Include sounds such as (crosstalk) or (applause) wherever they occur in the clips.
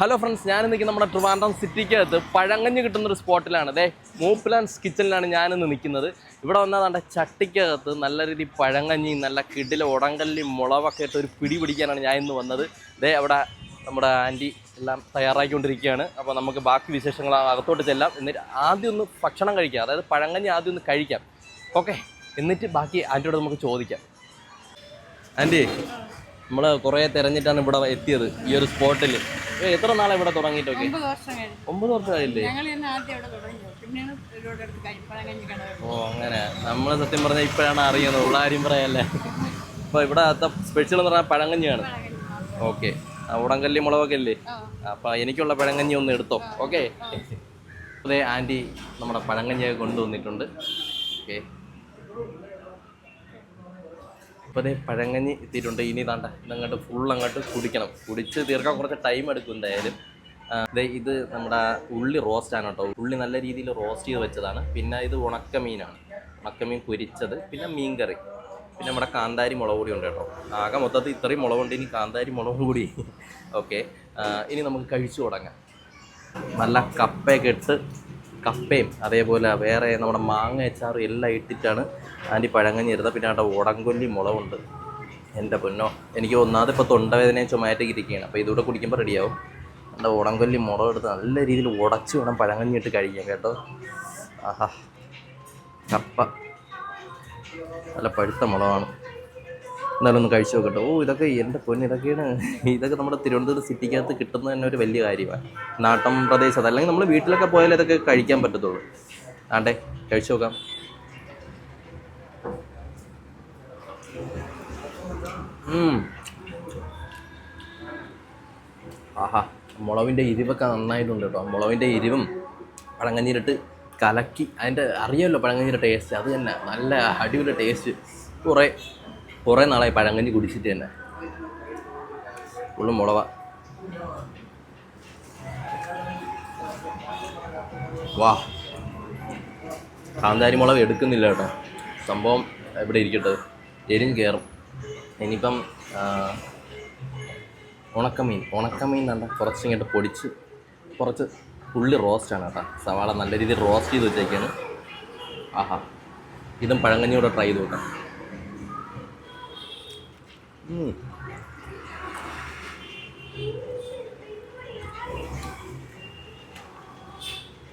Hello friends ഞാൻ നിൽക്കുന്ന നമ്മുടെ ട്രിവാൻഡ്രം സിറ്റിക്കകത്ത് പഴങ്ങഞ്ഞ് കിട്ടുന്ന ഒരു സ്പോട്ടിലാണ്. അതെ മൂപ്പിലാൻസ് കിച്ചണിലാണ് ഞാനിന്ന് നിൽക്കുന്നത്. ഇവിടെ വന്നാൽ നമ്മുടെ ചട്ടിക്കകത്ത് നല്ല രീതി പഴങ്ങഞ്ഞി നല്ല കിടില ഉടങ്കല്ലി മുളവൊക്കെ ഇട്ട് ഒരു പിടി പിടിക്കാനാണ് ഞാൻ ഇന്ന് വന്നത്. ദേ അവിടെ നമ്മുടെ ആന്റി എല്ലാം തയ്യാറാക്കിക്കൊണ്ടിരിക്കുകയാണ് അപ്പോൾ നമുക്ക് ബാക്കി വിശേഷങ്ങൾ അകത്തോട്ട് ചെല്ലാം. എന്നിട്ട് ആദ്യം ഒന്ന് ഭക്ഷണം കഴിക്കാം. അതായത് പഴങ്ങഞ്ഞി ആദ്യം ഒന്ന് കഴിക്കാം. ഓക്കെ എന്നിട്ട് ബാക്കി ആന്റിയോട് നമുക്ക് ചോദിക്കാം. ആന്റി നമ്മൾ കുറേ തിരഞ്ഞിട്ടാണ് ഇവിടെ എത്തിയത് ഈ ഒരു സ്പോട്ടിൽ എത്ര നാളെ ഇവിടെ തുടങ്ങിയിട്ടൊക്കെ? ഒമ്പത് വർഷമായില്ലേ? ഓ അങ്ങനെ. നമ്മൾ സത്യം പറഞ്ഞാൽ ഇപ്പോഴാണ് അറിയുന്നത്. ഉള്ള ആരും പറയല്ലേ? അപ്പോൾ ഇവിടെ സ്പെഷ്യൽ എന്ന് പറഞ്ഞാൽ പഴങ്കഞ്ഞിയാണ്. ഓക്കെ. ഉടങ്കല്ലി മുളകൊക്കെ അല്ലേ അപ്പോൾ എനിക്കുള്ള പഴങ്കഞ്ഞി ഒന്ന് എടുത്തോ? ഓക്കെ. അതെ ആന്റി നമ്മുടെ പഴങ്കഞ്ഞിയൊക്കെ കൊണ്ടുവന്നിട്ടുണ്ട്. ഓക്കെ. ഇപ്പോൾ അതേ പഴങ്കഞ്ഞി എത്തിയിട്ടുണ്ട്. ഇനി താണ്ട ഇതങ്ങോട്ട് ഫുൾ അങ്ങോട്ട് കുടിക്കണം. കുടിച്ച് തീർക്കാൻ കുറച്ച് ടൈം എടുക്കും എന്തായാലും. ഇത് നമ്മുടെ ഉള്ളി റോസ്റ്റ് ആണ് കേട്ടോ. ഉള്ളി നല്ല രീതിയിൽ റോസ്റ്റ് ചെയ്ത് വെച്ചതാണ്. പിന്നെ ഇത് ഉണക്കമീനാണ്. ഉണക്കമീൻ പൊരിച്ചത് പിന്നെ മീൻ കറി പിന്നെ നമ്മുടെ കാന്താരി മുളക് പൊടി ഉണ്ട് കേട്ടോ. ആകെ മൊത്തത്തിൽ ഇത്രയും മുളകുണ്ട് ഇനി കാന്താരി മുളക് പൊടി ഓക്കെ ഇനി നമുക്ക് കഴിച്ചു തുടങ്ങാം. നല്ല കപ്പയൊക്കെ ഇട്ട് കപ്പയും അതേപോലെ വേറെ നമ്മുടെ മാങ്ങ അച്ചാറും എല്ലാം ഇട്ടിട്ടാണ് ആന്റി പഴങ്ങഞ്ഞി ഇരുന്നത് പിന്നെ അവിടെ ഉടങ്കൊല്ലി മുളവുണ്ട് എന്റെ പൊന്നോ എനിക്ക് ഒന്നാമത് ഇപ്പോൾ തൊണ്ടവേദനയും ചുമയായിട്ട് ഇരിക്കുകയാണ്. അപ്പോൾ ഇതുകൂടെ കുടിക്കുമ്പോൾ റെഡിയാവും എന്റെ ഉടങ്കൊല്ലി മുളക് എടുത്ത് നല്ല രീതിയിൽ ഉടച്ച് വേണം പഴങ്ങഞ്ഞി ഇട്ട് കഴിക്കാൻ കേട്ടോ. ആഹാ കപ്പ. നല്ല പഴുത്ത മുളകാണ്. എന്നാലും ഒന്ന് കഴിച്ചു നോക്കട്ടെ. ഓ ഇതൊക്കെ എന്റെ പൊന്ന് ഇതൊക്കെയാണ്. ഇതൊക്കെ നമ്മുടെ തിരുവനന്തപുരം സിറ്റിക്കകത്ത് കിട്ടുന്നത് തന്നെ ഒരു വലിയ കാര്യമാണ്. നാട്ടം പ്രദേശത്ത് അല്ലെങ്കിൽ നമ്മൾ വീട്ടിലൊക്കെ പോയാൽ ഇതൊക്കെ കഴിക്കാൻ പറ്റത്തുള്ളൂ. ആണ്ടെ കഴിച്ചു നോക്കാം. ആഹാ മുളവിന്റെ എരിവൊക്കെ നന്നായിട്ടുണ്ട് കേട്ടോ. മുളവിന്റെ എരിവും പഴങ്കഞ്ഞീരിട്ട് കലക്കി അതിന്റെ അറിയാമല്ലോ പഴങ്കഞ്ഞീരുടെ ടേസ്റ്റ് അത് തന്നെ നല്ല അടിപൊളി ടേസ്റ്റ് കുറേ കുറേ നാളായി പഴങ്കഞ്ഞി കുടിച്ചിട്ട് തന്നെ. ഫുള്ള് മുളവ. വാ. കാന്താരി മുളക് എടുക്കുന്നില്ല കേട്ടോ. സംഭവം ഇവിടെ ഇരിക്കട്ടെ. എരിഞ്ഞ് കയറും ഇനിയിപ്പം ഉണക്കമീൻ. ഉണക്കമീൻ കണ്ട കുറച്ച് ഇങ്ങോട്ട് പൊടിച്ച് കുറച്ച് ഉള്ളി റോസ്റ്റാണ് കേട്ടോ. സവാള നല്ല രീതിയിൽ റോസ്റ്റ് ചെയ്ത് വെച്ചേക്കാണ്. ആഹാ. ഇതും പഴങ്കഞ്ഞിയോടെ ട്രൈ ചെയ്ത് നോക്കാം.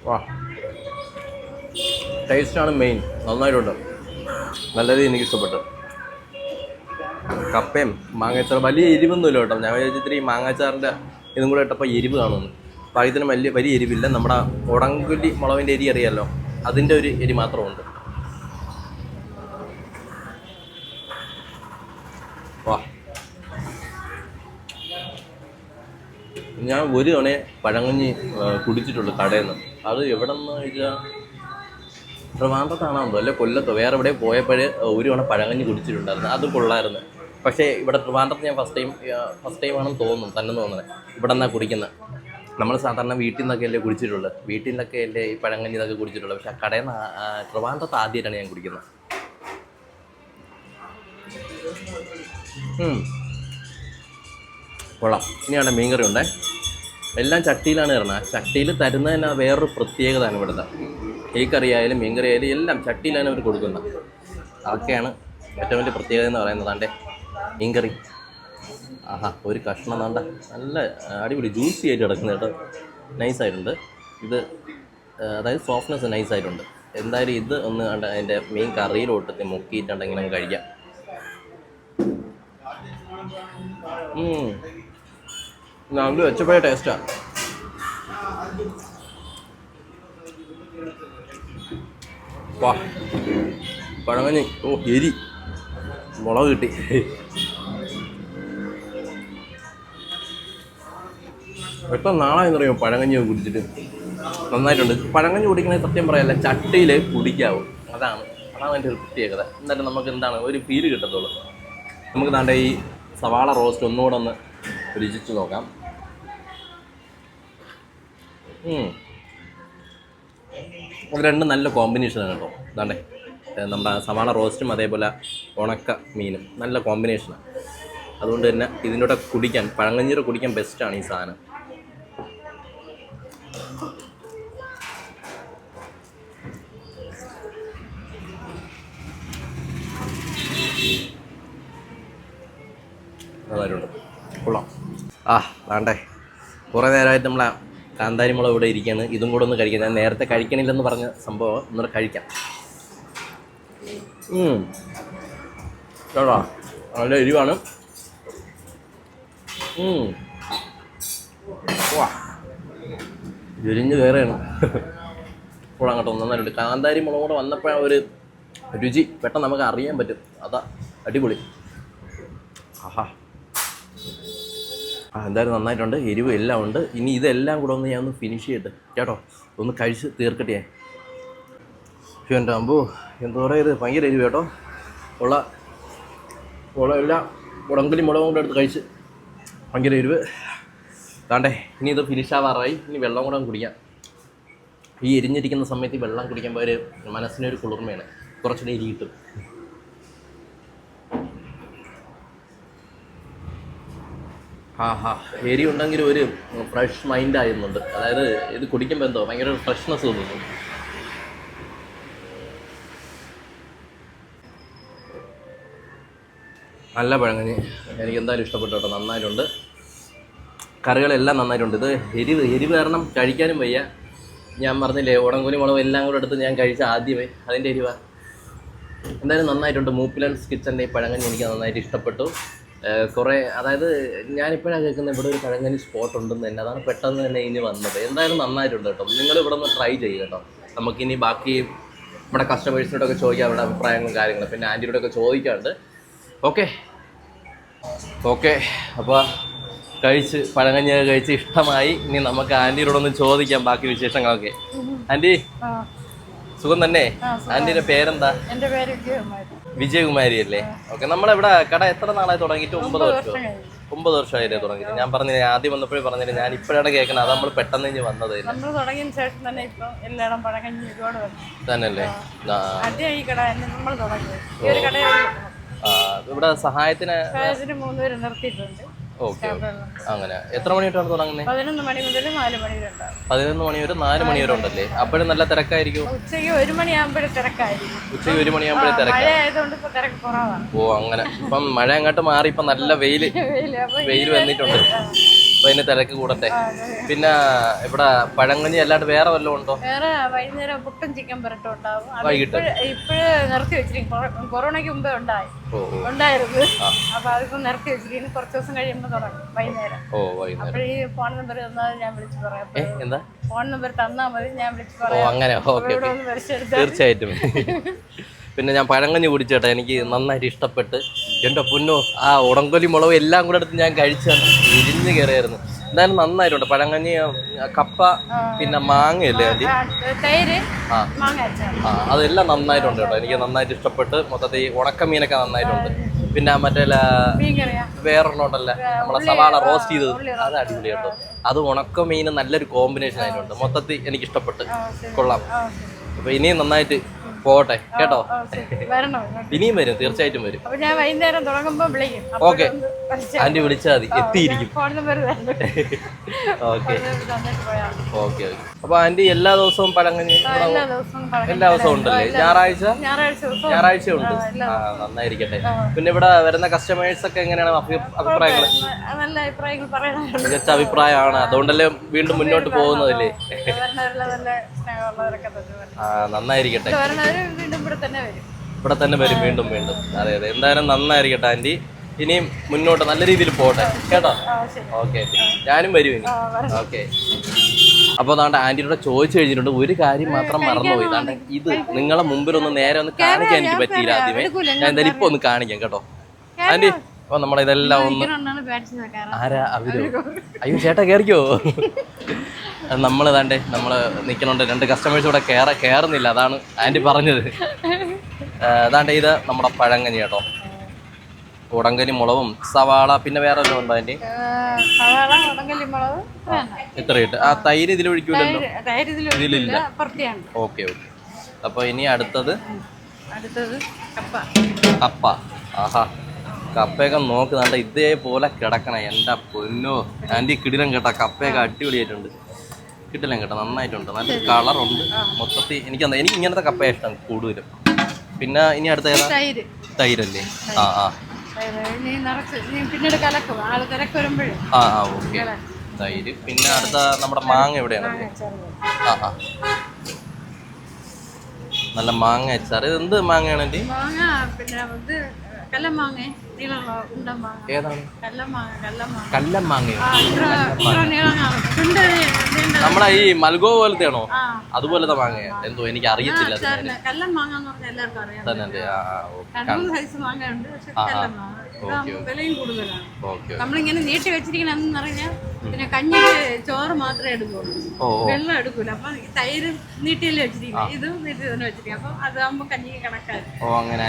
വാ. ടേസ്റ്റാണ് മെയിൻ നന്നായിട്ടുണ്ട്. നല്ല രീതിയിൽ എനിക്ക് ഇഷ്ടപ്പെട്ടു. കപ്പയും മാങ്ങാച്ചാർ വലിയ എരിവൊന്നുമില്ല കേട്ടോ. ഞാൻ വിചാരിച്ചിട്ട് ഈ മാങ്ങാച്ചാറിന്റെ ഇതും കൂടെ ഇട്ടപ്പോൾ എരിവ് കാണുന്നു പാകത്തിന് വലിയ വലിയ എരിവില്ല. നമ്മുടെ ഉടങ്കുല്ലി മുളകിന്റെ എരി അറിയാമല്ലോ അതിന്റെ ഒരു എരി മാത്രമുണ്ട്. ഞാൻ ഒരു തവണ പഴങ്ങഞ്ഞി കുടിച്ചിട്ടുള്ളു കടയിൽ നിന്ന് അത് എവിടെ നിന്ന് ചോദിച്ചാൽ ട്രിവാൻഡ്രത്താണോ അല്ല കൊല്ലത്തോ വേറെ എവിടെ പോയപ്പോഴേ ഒരു തവണ പഴങ്ങഞ്ഞി കുടിച്ചിട്ടുണ്ടായിരുന്നു. അത് കൊള്ളായിരുന്നു. പക്ഷേ ഇവിടെ ട്രിവാൻഡ്രത്ത് ഞാൻ ഫസ്റ്റ് ടൈം ഫസ്റ്റ് ടൈം ആണെന്ന് തോന്നുന്നു തന്നെ തോന്നുന്നത് ഇവിടെ നിന്നാണ് കുടിക്കുന്നത് നമ്മൾ സാധാരണ വീട്ടിൽ നിന്നൊക്കെ അല്ലേ കുടിച്ചിട്ടുള്ളത് വീട്ടിൽ നിന്നൊക്കെ അല്ലേ ഈ പഴങ്ങഞ്ഞി ഇതൊക്കെ കുടിച്ചിട്ടുള്ളത് പക്ഷേ കടയിൽ നിന്ന് ട്രിവാൻഡ്രത്ത് ആദ്യമായിട്ടാണ് ഞാൻ കുടിക്കുന്നത്. കൊള്ളാം. ഇനിയാണ് മീൻകറി ഉണ്ടേ? എല്ലാം ചട്ടിയിലാണ് ആ ചട്ടിയിൽ തരുന്നത് തന്നെ വേറൊരു പ്രത്യേകതയാണ് ഇവിടുത്തെ. കേക്കറി ആയാലും മീൻ കറി ആയാലും എല്ലാം ചട്ടിയിലാണ് അവർ കൊടുക്കുന്നത് അതൊക്കെയാണ് ഏറ്റവും വലിയ പ്രത്യേകത എന്ന് പറയുന്നത്. അതെ മീൻ കറി ആഹാ ഒരു കഷ്ണം വേണ്ട നല്ല അടിപൊളി ജ്യൂസി ആയിട്ട് കിടക്കുന്നത് കേട്ടോ. നൈസായിട്ടുണ്ട് ഇത് അതായത് സോഫ്റ്റ്നെസ് നൈസായിട്ടുണ്ട് എന്തായാലും ഇത് ഒന്ന് അതിന്റെ മീൻ കറിയിലോട്ട് മുക്കിയിട്ടുണ്ടെങ്കിൽ നമുക്ക് കഴിക്കാം. ഞങ്ങൾ വെച്ചപ്പോഴേ ടേസ്റ്റാ വാ. ഓ എരി. മുളക് കിട്ടി. എത്ര പഴങ്ങഞ്ഞി ഒക്കെ കുടിച്ചിട്ട്? നന്നായിട്ടുണ്ട്. പഴങ്ങഞ്ഞി കുടിക്കണേ സത്യം പറയല്ല ചട്ടിയിൽ കുടിക്കാവും. അതാണ്. അതാണ് എന്റെ ഒരു പ്രത്യേകത. എന്നിട്ട് നമുക്ക് എന്താണ് ഒരു ഫീൽ കിട്ടത്തുള്ളൂ. നമുക്ക് താണ്ട ഈ സവാള റോസ്റ്റ് ഒന്നുകൂടെ ഒന്ന് രുചിച്ച് നോക്കാം. അത് രണ്ടും നല്ല കോമ്പിനേഷനാണ് കേട്ടോ. ഇതാണ്ടേ. നമ്മുടെ സവാള റോസ്റ്റും അതേപോലെ ഉണക്ക മീനും നല്ല കോമ്പിനേഷനാണ് അതുകൊണ്ട് തന്നെ ഇതിന്റെ കുടിക്കാൻ പഴങ്കഞ്ഞീര് കുടിക്കാൻ ബെസ്റ്റാണ് ഈ സാധനം. കൊള്ളാം. ആ വേണ്ടേ കുറേ നേരമായിട്ട് നമ്മളെ കാന്താരി മുളക് ഇവിടെ ഇരിക്കുകയാണ്. ഇതും കൂടെ ഒന്ന് കഴിക്കാം. ഞാൻ നേരത്തെ കഴിക്കണില്ലെന്ന് പറഞ്ഞ സംഭവം ഒന്നുകൂടെ കഴിക്കാം. കേട്ടോ നല്ല എരിവാണ്. എരിഞ്ഞ് കയറുകയാണ് ഇപ്പോൾ അങ്ങോട്ട് നന്നായിട്ടുണ്ട് കാന്താരി മുളക് കൂടെ വന്നപ്പോഴാണ് ഒരു രുചി പെട്ടെന്ന് നമുക്ക് അറിയാൻ പറ്റും. അതാ അടിപൊളി. ആഹാ. ആ എന്തായാലും നന്നായിട്ടുണ്ട്. എരിവ് എല്ലാം ഉണ്ട്. ഇനി ഇതെല്ലാം കൂടെ ഒന്ന് ഞാൻ ഒന്ന് ഫിനിഷ് ചെയ്ത് കേട്ടോ? ഒന്ന് കഴിച്ച് തീർക്കട്ടെ. ഞാൻ എന്താ പറയുക ഇത്? ഭയങ്കര എരിവ് കേട്ടോ. ഉള്ള ഉള്ള എല്ലാ മുടങ്കലി മുളകും കൂടെ എടുത്ത് കഴിച്ച് ഭയങ്കര എരിവ്. താണ്ടേ ഇനി ഇത് ഫിനിഷ് ആവാറായി. ഇനി വെള്ളം കൂടെ കുടിക്കാം. ഈ എരിഞ്ഞിരിക്കുന്ന സമയത്ത് വെള്ളം കുടിക്കുമ്പോൾ ഒരു മനസ്സിനൊരു കുളിർമയാണ്. കുറച്ചുകൂടി എരി കിട്ടും ആ ഹാ. എരി ഉണ്ടെങ്കിൽ ഒരു ഫ്രഷ് മൈൻഡ് ആയിരുന്നുണ്ട്. അതായത് ഇത് കുടിക്കുമ്പോൾ എന്തോ ഭയങ്കര ഫ്രഷ്നെസ് തോന്നുന്നു. നല്ല പഴങ്ങഞ്ഞി എനിക്ക് എന്തായാലും ഇഷ്ടപ്പെട്ടു കേട്ടോ. നന്നായിട്ടുണ്ട്. കറികളെല്ലാം നന്നായിട്ടുണ്ട്. ഇത് എരിവ് എരിവ് കാരണം കഴിക്കാനും വയ്യ. ഞാൻ പറഞ്ഞില്ലേ ഉടങ്കുലി മുളകും എല്ലാം കൂടെ എടുത്ത് ഞാൻ കഴിച്ച ആദ്യമേ. അതിന്റെ എരിവ. എന്തായാലും നന്നായിട്ടുണ്ട്. മൂപ്പിലൻസ് കിച്ചന്റെ ഈ പഴങ്കഞ്ഞി എനിക്ക് നന്നായിട്ട് ഇഷ്ടപ്പെട്ടു. കുറേ അതായത് ഞാനിപ്പോഴാണ് കേൾക്കുന്നത് ഇവിടെ ഒരു പഴങ്കഞ്ഞി സ്പോട്ട് ഉണ്ടെന്ന് തന്നെ. അതാണ് പെട്ടെന്ന് തന്നെ ഇനി വന്നത്. എന്തായാലും നന്നായിട്ടുണ്ട് കേട്ടോ. നിങ്ങൾ ഇവിടെ ഒന്ന് ട്രൈ ചെയ്യുക കേട്ടോ. നമുക്കിനി ബാക്കി നമ്മുടെ കസ്റ്റമേഴ്സിനോടൊക്കെ ചോദിക്കാം അവരുടെ അഭിപ്രായങ്ങളും കാര്യങ്ങളും. പിന്നെ ആന്റിയോടൊക്കെ ചോദിക്കാറുണ്ട് ഓക്കെ ഓക്കെ അപ്പോൾ കഴിച്ച് പഴങ്കഞ്ഞൊക്കെ കഴിച്ച് ഇഷ്ടമായി. ഇനി നമുക്ക് ആന്റിയോടൊന്ന് ചോദിക്കാം ബാക്കി വിശേഷങ്ങളൊക്കെ. ആന്റി സുഖം തന്നെ? ആന്റിയുടെ പേരെന്താ? എന്റെ പേര് വിജയകുമാരി അല്ലേ ഓക്കെ നമ്മളിവിടെ? കട എത്ര നാളായി തുടങ്ങിയിട്ട്? ഒമ്പത് വർഷം. ഒമ്പത് വർഷമായില്ലേ തുടങ്ങിയിട്ട്. ഞാൻ പറഞ്ഞില്ല ആദ്യം വന്നപ്പോഴേ പറഞ്ഞില്ല ഞാൻ ഇപ്പോഴാണ് കേൾക്കുന്നത്. അത് നമ്മൾ പെട്ടെന്ന് ഇനി വന്നത് തന്നെയല്ലേ? ഇവിടെ സഹായത്തിന് സഹായത്തിന് മൂന്ന് പേര് നിർത്തിയിട്ടുണ്ട്. ഓക്കെ അങ്ങനെ. എത്ര മണി തൊട്ടാണ് തുടങ്ങുന്നത്? പതിനൊന്ന് മണി മുതൽ നാല് മണി വരെ പതിനൊന്ന് മണി വരെ നാല് മണി വരെ ഉണ്ടല്ലേ? അപ്പോഴും നല്ല തിരക്കായിരിക്കും. ഉച്ചയ്ക്ക് ഒരു മണിയാകുമ്പോഴേ തിരക്കായിരിക്കും. ഉച്ചയ്ക്ക് ഒരു മണിയാകുമ്പോഴേ തിരക്കായിരിക്കും മഴ ആയതുകൊണ്ട് ഇപ്പൊ തിരക്ക് കുറവാണ്. ഓ അങ്ങനെ. ഇപ്പം മഴ അങ്ങോട്ട് മാറി ഇപ്പം നല്ല വെയിൽ. (laughs) വെയിൽ. വെയിൽ വന്നിട്ടുണ്ട്. അപ്പൊ അതിന് തിരക്ക് കൂടട്ടെ. പിന്നെ ഇവിടെ പഴങ്കഞ്ഞി അല്ലാണ്ട് വേറെ വല്ലതും ഉണ്ടോ? വേറെ വൈകുന്നേരം പുട്ടും ചിക്കൻ പെരട്ടും ഉണ്ടാവും. വൈകിട്ട്? ഇപ്പഴ് നിർത്തി വെച്ചിരിക്കും കൊറോ- കൊറോണയ്ക്ക് മുമ്പേ ഉണ്ടായി. ഉണ്ടായിരുന്നു. അപ്പൊ അതിപ്പോ നിർത്തി വെച്ചിരിക്കുന്നു. കുറച്ച് ദിവസം കഴിയുമ്പോൾ തുടങ്ങും വൈകുന്നേരം. ഓ വൈകുന്നേരം. അപ്പോൾ ഈ ഫോൺ നമ്പർ തന്നാൽ ഞാൻ വിളിച്ചു പറയാം. എന്താ? ഫോൺ നമ്പർ തന്നാൽ മതി ഞാൻ വിളിച്ചു പറയാം. അങ്ങനെ. തീർച്ചയായിട്ടും. (laughs) പിന്നെ ഞാൻ പഴങ്കഞ്ഞി കുടിച്ചേട്ടാ എനിക്ക് നന്നായിട്ട് ഇഷ്ടപ്പെട്ട്. എന്റെ പൊന്നോ ആ ഉടങ്കൊലി മുളക് എല്ലാം കൂടെ എടുത്ത് ഞാൻ കഴിച്ചാണ് ഇരിഞ്ഞ് കയറിയായിരുന്നു എന്തായാലും നന്നായിട്ടുണ്ട്. പഴങ്കഞ്ഞി കപ്പ പിന്നെ മാങ്ങയല്ലേ അല്ലേ ആ, ആ. അതെല്ലാം നന്നായിട്ടുണ്ട് കേട്ടോ. എനിക്ക് നന്നായിട്ട് ഇഷ്ടപ്പെട്ട്. മൊത്തത്തിൽ ഉണക്കമീനൊക്കെ നന്നായിട്ടുണ്ട്. പിന്നെ മറ്റേ ല- മീൻ കറിയാ വേറൊരെണ്ണം ഉണ്ടല്ലേ നമ്മളെ സവാള റോസ്റ്റ് ചെയ്തത്. അത് അടിപൊളി കേട്ടോ. അത് ഉണക്കമീൻ നല്ലൊരു കോമ്പിനേഷൻ ആയിട്ടുണ്ട്. മൊത്തത്തിൽ എനിക്ക് ഇഷ്ടപ്പെട്ട്. കൊള്ളാം. അപ്പോൾ അപ്പൊ ഇനിയും നന്നായിട്ട് പോട്ടെ കേട്ടോ? ഇനിയും വരും തീർച്ചയായിട്ടും വരും. ഞാൻ വൈകുന്നേരം തുടങ്ങുമ്പോൾ വിളിക്കും. ഓക്കെ. ആന്റി വിളിച്ചാൽ മതി എത്തിയിരിക്കും. ഓക്കെ. Okay okay. അപ്പൊ ആന്റി എല്ലാ ദിവസവും പഴങ്കഞ്ഞി എല്ലാ ദിവസവും ഉണ്ടല്ലേ? ഞായറാഴ്ച? ഞായറാഴ്ച ഉണ്ട്. ആ, നന്നായിരിക്കട്ടെ. പിന്നെ ഇവിടെ വരുന്ന കസ്റ്റമേഴ്സ് ഒക്കെ എങ്ങനെയാണ് അഭിപ്രായങ്ങൾ നല്ല അഭിപ്രായങ്ങൾ മികച്ച അഭിപ്രായമാണ്. അതുകൊണ്ടല്ലേ വീണ്ടും മുന്നോട്ട് പോകുന്നതല്ലേ? നന്നായിരിക്കട്ടെ. ഇവിടെ തന്നെ വരും. വീണ്ടും വീണ്ടും. അതെ അതെ. എന്തായാലും നന്നായിരിക്കട്ടെ ആന്റി ഇനിയും മുന്നോട്ട് നല്ല രീതിയിൽ പോട്ടെ. കേട്ടോ? ഓക്കെ ഞാനും വരും ഇനി. ഓക്കെ. അപ്പോൾ അതാണ്ട് ആന്റിയോട് ചോദിച്ചു കഴിഞ്ഞിട്ടുണ്ട്. ഒരു കാര്യം മാത്രം മറന്നുപോയി. ഇതാണ്ട് ഇത് നിങ്ങളെ മുമ്പിൽ ഒന്ന് നേരെ ഒന്ന് കാണിക്കാൻ എനിക്ക് പറ്റിയില്ല ആദ്യമേ. ഞാൻ എന്തായാലും ഇപ്പൊ ഒന്ന് കാണിക്കാം കേട്ടോ. ആന്റി അപ്പൊ ഒന്ന് ഇരിക്കണമെന്നാണ് പേടിച്ച് വെക്കാറ്. ആരാ? അവരോ? അയ്യോ ചേട്ടാ കയറിക്കോ നമ്മൾ താണ്ടേ നമ്മൾ നിൽക്കണുണ്ട് രണ്ട് കസ്റ്റമേഴ്സ് ഇവിടെ കയറ കയറുന്നില്ല അതാണ് ആന്റി പറഞ്ഞത്. അതാണ്ടേ ഇത് നമ്മുടെ പഴങ്കഞ്ഞി കേട്ടോ. ഉടങ്കനി മുളകും സവാള പിന്നെ വേറെ എല്ലാം ഉണ്ടോ ആന്റി ഇത്ര ഇട്ട് ആ തൈര് ഒഴിക്കില്ല പുറത്തെയാണ് ഓക്കെ ഓക്കെ. അപ്പോൾ ഇനി അടുത്തത്? കപ്പ. ആഹാ. കപ്പയൊക്കെ നോക്ക് നല്ല ഇതേപോലെ കിടക്കണം. എന്റെ പൊന്നോ. ആന്റി കിടിലം കേട്ടോ. കപ്പയൊക്കെ അടിപൊളിയായിട്ടുണ്ട്. കിട്ടില്ല കേട്ടോ. നന്നായിട്ടുണ്ട്. നല്ല കളറുണ്ട്. മൊത്തത്തിൽ എനിക്ക് എനിക്ക് ഇങ്ങനത്തെ കപ്പ ഇഷ്ടം കൂടുതലും. പിന്നെ ഇനി അടുത്ത ഏതാ? തൈര്. തൈരല്ലേ? ആ ആ. ആ ആ ഓക്കെ. തൈര്. പിന്നെ അടുത്ത നമ്മുടെ മാങ്ങ എവിടെയാണ്? ആ ആ. നല്ല മാങ്ങ അച്ചാർ ഇത് എന്ത് മാങ്ങയാണ് ഏതാണ്? നമ്മുടെ ഈ മൽഗോ പോലത്തെ ആണോ അതുപോലത്തെ മാങ്ങ. എന്തോ എനിക്ക് അറിയത്തില്ല അത് കല്ലം മാങ്ങ എന്ന് പറഞ്ഞാൽ എല്ലാവർക്കും അറിയാം. തന്നെ ആ ഓക്കെ വിലയും കൂടുതലാണ്. നമ്മളിങ്ങനെ നീട്ടി വെച്ചിരിക്കണെന്ന് പറഞ്ഞാൽ പിന്നെ കഞ്ഞിക്ക് ചോറ് മാത്രമേ എടുക്കുള്ളൂ. വെള്ളം എടുക്കൂല. അപ്പൊ തൈര് നീട്ടിയല്ലേ വെച്ചിരിക്കും ഇതും നീട്ടി തന്നെ വെച്ചിരിക്കും അപ്പൊ അതാകുമ്പോ കഞ്ഞിക്ക് അങ്ങനെ.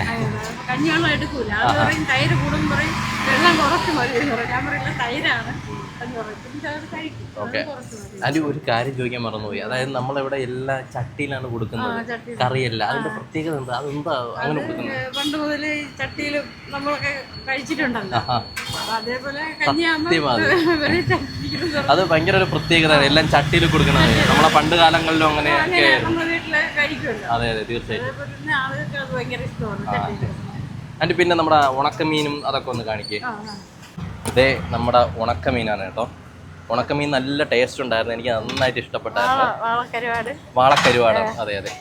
കഞ്ഞിവെള്ളം എടുക്കൂല. അത് പറയും തൈര് കൂടും പറയും വെള്ളം കുറച്ച് മതി എന്ന് ഞാൻ പറയില്ല തൈരാണ്. ഓക്കെ. അത് ഒരു കാര്യം ചോദിക്കാൻ മറന്നുപോയി. അതായത് നമ്മളിവിടെ എല്ലാ ചട്ടിയിലാണ് കൊടുക്കുന്നത്? കറിയല്ല. അതിന്റെ പ്രത്യേകത എന്താ? അതെന്താ അങ്ങനെ കൊടുക്കുന്നത്? പണ്ട് മുതൽ ചട്ടിയിൽ നമ്മളൊക്കെ കഴിച്ചിട്ടുണ്ടല്ലോ. അതേപോലെ അത് ഭയങ്കര ഒരു പ്രത്യേകതയാണ്. എല്ലാം ചട്ടിയിൽ കൊടുക്കണത്. നമ്മളെ പണ്ട് കാലങ്ങളിലും അങ്ങനെ അതെ അതെ തീർച്ചയായിട്ടും. പിന്നെ നമ്മുടെ ഉണക്കമീനും അതൊക്കെ ഒന്ന് കാണിക്കേ. ഇതേ നമ്മുടെ ഉണക്കമീനാണ് കേട്ടോ. ഉണക്കമീൻ നല്ല ടേസ്റ്റ് ഉണ്ടായിരുന്നു. എനിക്ക് നന്നായിട്ട് ഇഷ്ടപ്പെട്ടായിരുന്നു. വാള വാളക്കരുവാട്. അതെ അതെ.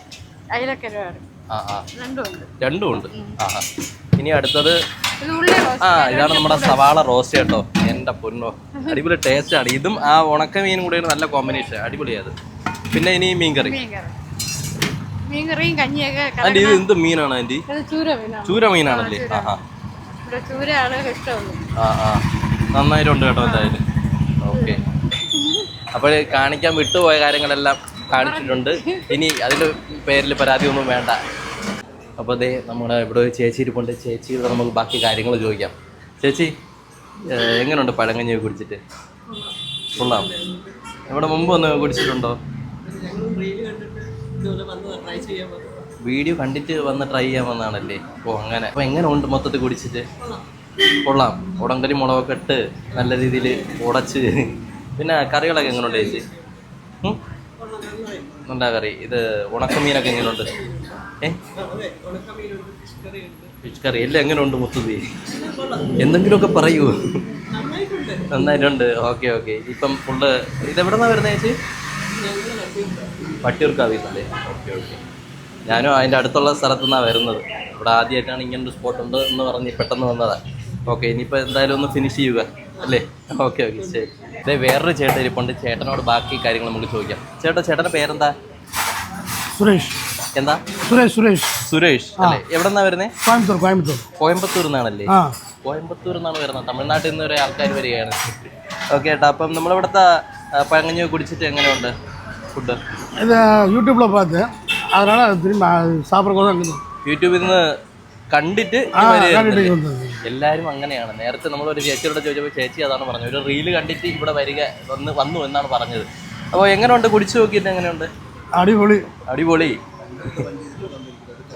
ആ ആ. രണ്ടും ഉണ്ട് ആ ഇനി അടുത്തത് ആ ഇതാണ് നമ്മുടെ സവാള റോസ്റ്റ് കേട്ടോ. എന്റെ പൊന്നോ. അടിപൊളി ടേസ്റ്റ് ആണ്. ഇതും ആ ഉണക്കമീനും കൂടെ നല്ല കോമ്പിനേഷൻ അടിപൊളിയത് പിന്നെ ഇനി മീൻകറി. മീൻകറി. മീൻകറിയും കഞ്ഞിയൊക്കെ കല- ആന്റി ഇത് എന്ത് മീനാണ് ആന്റി ചൂര മീനാണ്. ചൂര മീനാണല്ലേ? ആളുകൾ ഇഷ്ടമുള്ളൂ ആ ആ. നന്നായിട്ടുണ്ട് കേട്ടോ എന്തായാലും. ഓക്കെ. അപ്പോൾ കാണിക്കാൻ വിട്ടുപോയ കാര്യങ്ങളെല്ലാം കാണിച്ചിട്ടുണ്ട്. ഇനി അതിന്റെ പേരിൽ പരാതി ഒന്നും വേണ്ട. അപ്പോൾ അതേ നമ്മുടെ ഇവിടെ ഒരു ചേച്ചി ഇരിപ്പുണ്ട്. ചേച്ചിയോട് നമുക്ക് ബാക്കി കാര്യങ്ങൾ ചോദിക്കാം. ചേച്ചി എങ്ങനെയുണ്ട് പഴങ്കഞ്ഞി കുടിച്ചിട്ട്? കൊള്ളാം. ഇവിടെ മുമ്പ് ഒന്ന് കുടിച്ചിട്ടുണ്ടോ? വീഡിയോ കണ്ടിട്ട് വന്ന് ട്രൈ ചെയ്യാൻ വന്നാണല്ലേ ഓ അങ്ങനെ. അപ്പോൾ എങ്ങനെ ഉണ്ട് മൊത്തത്തിൽ കുടിച്ചിട്ട്? കൊള്ളാം. ഉടങ്കരി മുളകൊക്കെ ഇട്ട് നല്ല രീതിയിൽ ഉടച്ച് പിന്നെ കറികളൊക്കെ എങ്ങനെയുണ്ട് ചേച്ചി? എന്താ കറി? ഇത് ഉണക്കമീനൊക്കെ എങ്ങനെയുണ്ട് ഏ? ഫിഷ് കറി എല്ലാം എങ്ങനെയുണ്ട് മുത്തുതി എന്തെങ്കിലുമൊക്കെ പറയൂ. നന്നായിട്ടുണ്ട്. Okay okay. ഇപ്പം ഫുള്ള് ഇതെവിടെ നിന്നാണ് വരുന്നത് ചേച്ചി വട്ടിയൂർക്കാവിന്നല്ലേ ഓക്കെ ഓക്കെ. ഞാനും അതിന്റെ അടുത്തുള്ള സ്ഥലത്തു നിന്നാണ് വരുന്നത്. ഇവിടെ ആദ്യമായിട്ടാണ് ഇങ്ങനൊരു സ്പോട്ട് ഉണ്ട് എന്ന് പറഞ്ഞ് പെട്ടെന്ന് വന്നതാണ് ഓക്കെ ഇനിയിപ്പോൾ എന്തായാലും ഒന്ന് ഫിനിഷ് ചെയ്യുക അല്ലേ ഓക്കെ ഓക്കെ ശരി ഇതേ വേറൊരു ചേട്ടൻ ഇരിപ്പുണ്ട് ചേട്ടനോട് ബാക്കി കാര്യങ്ങൾ നമുക്ക് ചോദിക്കാം ചേട്ടാ ചേട്ടൻ്റെ പേരെന്താ സുരേഷ് എന്താ സുരേഷ് സുരേഷ് സുരേഷ് അല്ലേ എവിടെ നിന്നാണ് വരുന്നത് കോയമ്പത്തൂർ കോയമ്പത്തൂർ കോയമ്പത്തൂർ നിന്നാണല്ലേ ആ കോയമ്പത്തൂർ നിന്നാണ് വരുന്നത് തമിഴ്നാട്ടിൽ നിന്ന് ഒരു ആൾക്കാർ വരികയാണ് ഓക്കെ ഏട്ടാ അപ്പം നമ്മളിവിടുത്തെ ആ, പഴങ്കഞ്ഞി കുടിച്ചിട്ട് എങ്ങനെയുണ്ട് ഫുഡ് இது யூடியூப்பில் பார்த்தேன் அதனால் அது திரும்பி சாப்பிட்றதுக்கு இருக்குது യൂട്യൂബിൽ നിന്ന് കണ്ടിട്ട് ஆ ഇവര് கண்டிப்பாக വരുന്നത്. வந்தது എല്ലാവരും അങ്ങനെയാണ്. നേരത്തെ നമ്മളൊരു ചേച്ചിയോട് ചോദിച്ചപ്പോൾ ചേച്ചി അതാണ് പറഞ്ഞത്. ഒരു റീൽ കണ്ടിട്ട് ഇവിടെ വരിക വന്ന് വന്നു എന്നാണ് പറഞ്ഞത്. അപ്പോൾ എങ്ങനെയുണ്ട്? കുടിച്ചു നോക്കിയിട്ട് എങ്ങനെയുണ്ട്? അടിപൊളി. അടിപൊളി.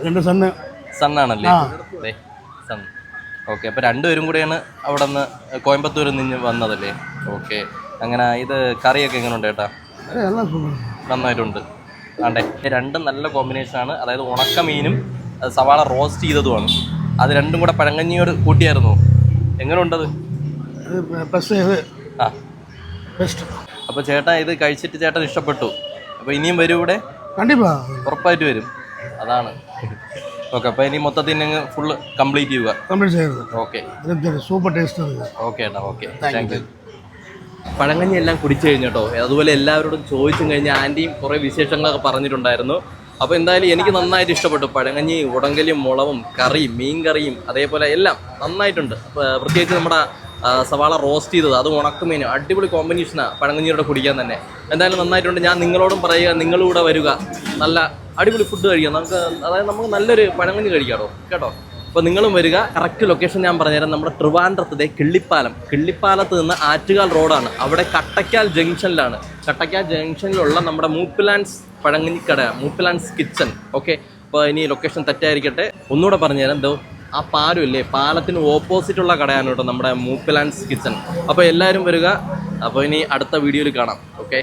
രണ്ട് സണ്ണ്. സണ്ണാണല്ലേ? സണ് ഓക്കെ അപ്പോൾ രണ്ടുപേരും കൂടെയാണ് അവിടെ നിന്ന് കോയമ്പത്തൂരിൽ നിന്ന് വന്നതല്ലേ? ഓക്കെ. അങ്ങനെ ഇത് കറിയൊക്കെ എങ്ങനെയുണ്ട് ചേട്ടാ നന്നായിട്ടുണ്ട്. ആണ്ടേ രണ്ടും നല്ല കോമ്പിനേഷനാണ് അതായത് ഉണക്ക മീനും സവാള റോസ്റ്റ് ചെയ്തതുമാണ്. അത് രണ്ടും കൂടെ പഴങ്കഞ്ഞിയോട് കൂട്ടിയായിരുന്നു. എങ്ങനെ ഉണ്ടത് ആ. ബെസ്റ്റ് അപ്പോൾ ചേട്ടൻ ഇത് കഴിച്ചിട്ട് ചേട്ടൻ ഇഷ്ടപ്പെട്ടു. അപ്പോൾ ഇനിയും വരും ഇവിടെ? ഉറപ്പായിട്ട് വരും. അതാണ്. ഓക്കെ അപ്പോൾ ഇനി മൊത്തത്തിൽ ഫുള്ള് കംപ്ലീറ്റ് ചെയ്യുക. കംപ്ലീറ്റ് ടേസ്റ്റ് പഴങ്കഞ്ഞി എല്ലാം കുടിച്ചു കഴിഞ്ഞോ അതുപോലെ എല്ലാവരോടും ചോദിച്ചും കഴിഞ്ഞാൽ ആന്റിയും കുറേ വിശേഷങ്ങളൊക്കെ പറഞ്ഞിട്ടുണ്ടായിരുന്നു. അപ്പോൾ എന്തായാലും എനിക്ക് നന്നായിട്ട് ഇഷ്ടപ്പെട്ടു. പഴങ്കഞ്ഞി ഉടങ്കലിയും മുളവും കറിയും മീൻ കറിയും അതേപോലെ എല്ലാം നന്നായിട്ടുണ്ട്. പ്രത്യേകിച്ച് നമ്മുടെ സവാള റോസ്റ്റ് ചെയ്തത് അത് ഉണക്കുമീനും അടിപൊളി കോമ്പിനേഷനാണ് പഴങ്കഞ്ഞിയുടെ കുടിക്കാൻ തന്നെ. എന്തായാലും നന്നായിട്ടുണ്ട്. ഞാൻ നിങ്ങളോടും പറയുക നിങ്ങളും കൂടെ വരിക. നല്ല അടിപൊളി ഫുഡ് കഴിക്കാം. നമുക്ക് അതായത് നമുക്ക് നല്ലൊരു പഴങ്കഞ്ഞി കഴിക്കാമോ കേട്ടോ? അപ്പോൾ നിങ്ങളും വരിക. കറക്റ്റ് ലൊക്കേഷൻ ഞാൻ പറഞ്ഞുതരാം. നമ്മുടെ ട്രിവാൻഡ്രത്തിലെ കിള്ളിപ്പാലം. കിള്ളിപ്പാലത്ത് നിന്ന് ആറ്റുകാൽ റോഡാണ്. അവിടെ കട്ടയ്ക്കാൽ ജംഗ്ഷനിലാണ്. കട്ടയ്ക്കാൽ ജംഗ്ഷനിലുള്ള നമ്മുടെ മൂപ്പിലാൻഡ്സ് പഴങ്ങനിക്കട മൂപ്പിലാൻഡ്സ് കിച്ചൺ. ഓക്കെ അപ്പോൾ ഇനി ലൊക്കേഷൻ തെറ്റായിരിക്കട്ടെ. ഒന്നുകൂടെ പറഞ്ഞുതരാം. എന്തോ ആ പാലം ഇല്ലേ പാലത്തിന് ഓപ്പോസിറ്റുള്ള കടയാണ് കേട്ടോ നമ്മുടെ മൂപ്പിലാൻഡ്സ് കിച്ചൺ. അപ്പോൾ എല്ലാവരും വരിക. അപ്പോൾ ഇനി അടുത്ത വീഡിയോയിൽ കാണാം. ഓക്കെ